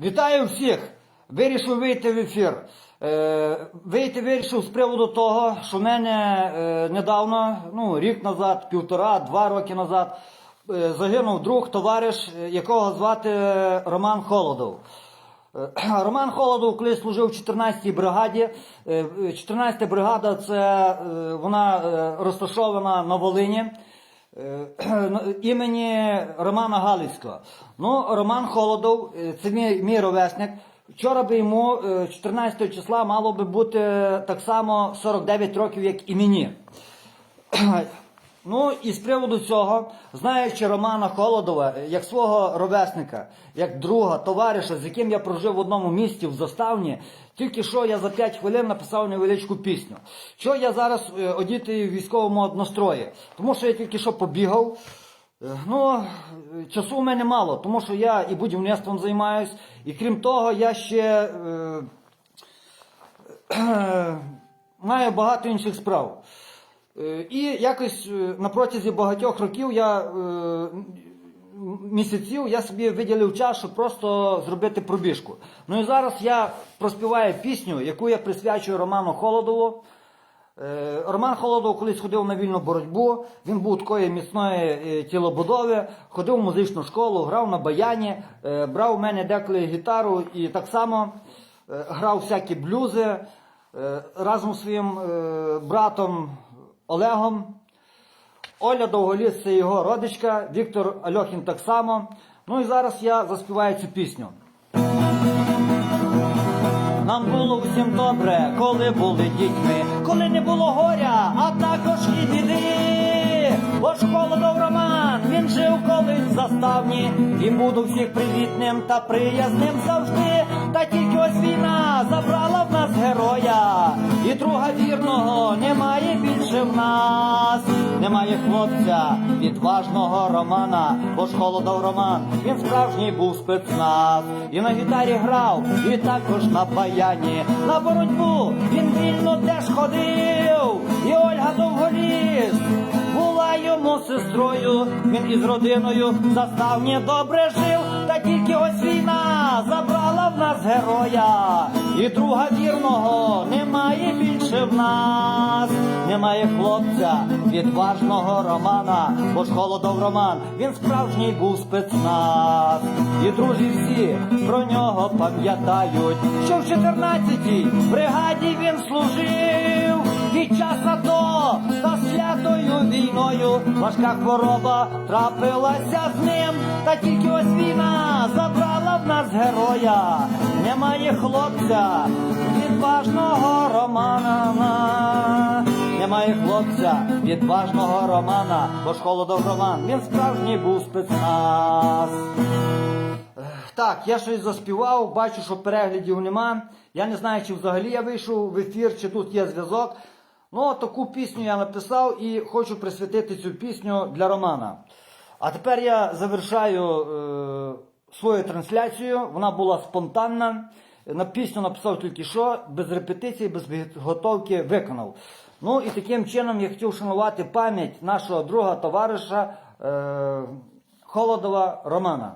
Вітаю всіх! Вирішив вийти в ефір. Е, вийти вирішив з приводу того, що в мене е, недавно, ну, рік назад, півтора, два роки назад, е, загинув друг, товариш, е, якого звати Роман Холодов. Е, Роман Холодов колись служив в 14-й бригаді. Е, 14-та бригада це е, вона е, розташована на Волині. Е, ну, імені Романа Галицького. Ну, Роман Холодов, е, це мій, мій ровесник. Вчора би йому е, 14 числа мало би бути так само 49 років, як і мені. Ну і з приводу цього, знаючи Романа Холодова е, як свого ровесника, як друга, товариша, з яким я прожив в одному місті в заставні, тільки що я за 5 хвилин написав невеличку пісню. Що я зараз е, одітий в військовому настрої? Тому що я тільки що побігав. Е, Ну, часу в мене мало, тому що я і будівництвом займаюсь, і крім того, я ще е, маю багато інших справ. Е, І якось е, на протязі багатьох років я е, місяців я собі виділив час, щоб просто зробити пробіжку. Ну і зараз я проспіваю пісню, яку я присвячую Роману Холодову. Роман Холодов колись ходив на вільну боротьбу, він був такої міцної тілобудови, ходив в музичну школу, грав на баяні, брав у мене деколи гітару і так само грав всякі блюзи разом з своїм братом Олегом. Оля Довголіс це його родичка, Віктор Альохін так само. Ну і зараз я заспіваю цю пісню. Нам було всім добре, коли були дітьми, коли не було горя, а також і біди. Бо ж холодов Роман, він жив колись в заставні, і буду всіх привітним та приязним завжди. Та тільки ось війна забрала в нас героя, друга вірного немає більше в нас. Немає хлопця, відважного Романа, бо ж холодов Роман, він справжній був спецназ. І на гітарі грав, і також на баяні. На боротьбу він вільно теж ходив. І Ольга Довголіс була йому сестрою. Він із родиною в заставні добре жив. Та тільки ось війна забрала в нас героя. І друга вірного немає в нас. Немає хлопця, відважного Романа, бо ж холодов Роман, він справжній був спецназ. І друзі всі про нього пам'ятають, що в 14-й бригаді він служив. Під час АТО та святою війною важка хвороба трапилася з ним, та тільки ось війна забрала в нас героя. Немає хлопця, відважного Романа. Немає хлопця, відважного Романа, бо ж холодов Роман, він справжній був спецназ. Так, я щось заспівав, бачу, що переглядів нема. Я не знаю, чи взагалі я вийшов в ефір, чи тут є зв'язок. Ну, таку пісню я написав і хочу присвятити цю пісню для Романа. А тепер я завершаю е, свою трансляцію. Вона була спонтанна. На пісню написав тільки що, без репетиції, без підготовки виконав. Ну і таким чином я хотів шанувати пам'ять нашого друга товариша е, Холодова Романа.